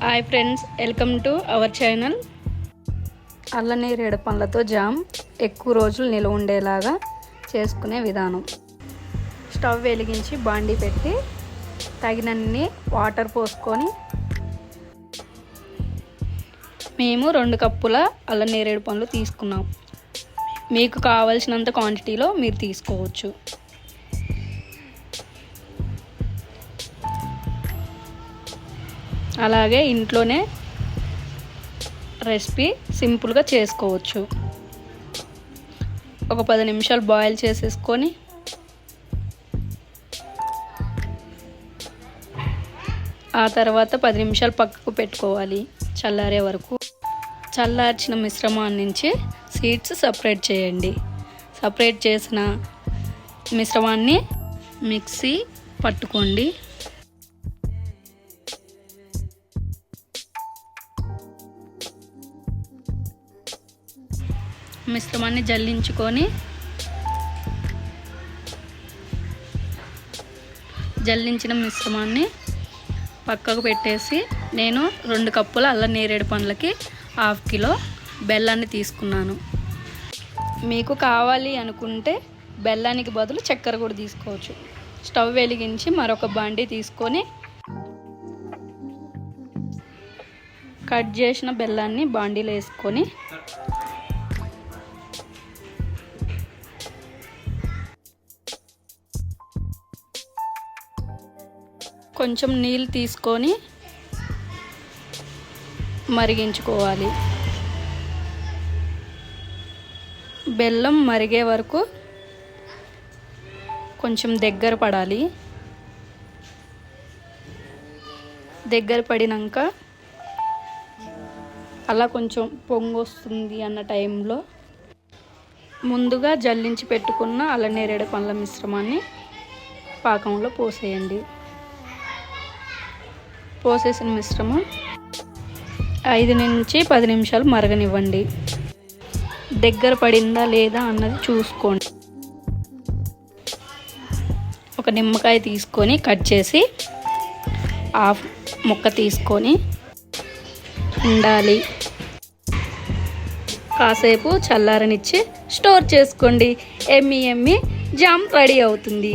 Hi friends welcome to our channel అల్లనేరేడు పండ్లతో jam. ఎక్కువ రోజులు నిల్వ ఉండేలాగా చేసుకునే విధానం. స్టవ్ వెలిగించి బాండి పెట్టి తగినన్ని వాటర్ పోసుకొని మేము రెండు కప్పుల అల్లనేరేడు పండ్లు తీసుకున్నాం. మీకు కావలసినంత క్వాంటిటీలో మీరు తీసుకోవచ్చు. అలాగే ఇంట్లోనే రెసిపీ సింపుల్గా చేసుకోవచ్చు. ఒక పది నిమిషాలు బాయిల్ చేసేసుకొని ఆ తర్వాత పది నిమిషాలు పక్కకు పెట్టుకోవాలి చల్లారే వరకు. చల్లార్చిన మిశ్రమాన్ని నుంచి సీడ్స్ సపరేట్ చేయండి. సపరేట్ చేసిన మిశ్రమాన్ని మిక్సీ పట్టుకోండి. మిశ్రమాన్ని జల్లించుకొని జల్లించిన మిశ్రమాన్ని పక్కకు పెట్టేసి నేను రెండు కప్పుల అల్లం నేరేడు పండ్లకి హాఫ్ కిలో బెల్లాన్ని తీసుకున్నాను. మీకు కావాలి అనుకుంటే బెల్లానికి బదులు చక్కెర కూడా తీసుకోవచ్చు. స్టవ్ వెలిగించి మరొక బాండి తీసుకొని కట్ చేసిన బెల్లాన్ని బాండీలో వేసుకొని కొంచెం నీళ్ళు తీసుకొని మరిగించుకోవాలి. బెల్లం మరిగే వరకు కొంచెం దగ్గర పడాలి. దగ్గర పడినాక అలా కొంచెం పొంగు వస్తుంది అన్న టైంలో ముందుగా జల్లించి పెట్టుకున్న అల్లనేరేడు పండ్ల మిశ్రమాన్ని పాకంలో పోసేయండి. పోసేసిన మిశ్రమం ఐదు నుంచి పది నిమిషాలు మరగనివ్వండి. దగ్గర పడిందా లేదా అన్నది చూసుకోండి. ఒక నిమ్మకాయ తీసుకొని కట్ చేసి హాఫ్ ముక్క తీసుకొని ఉండాలి. కాసేపు చల్లారనిచ్చి స్టోర్ చేసుకోండి. ఎమ్మి ఎమ్మి జామ్ రెడీ అవుతుంది.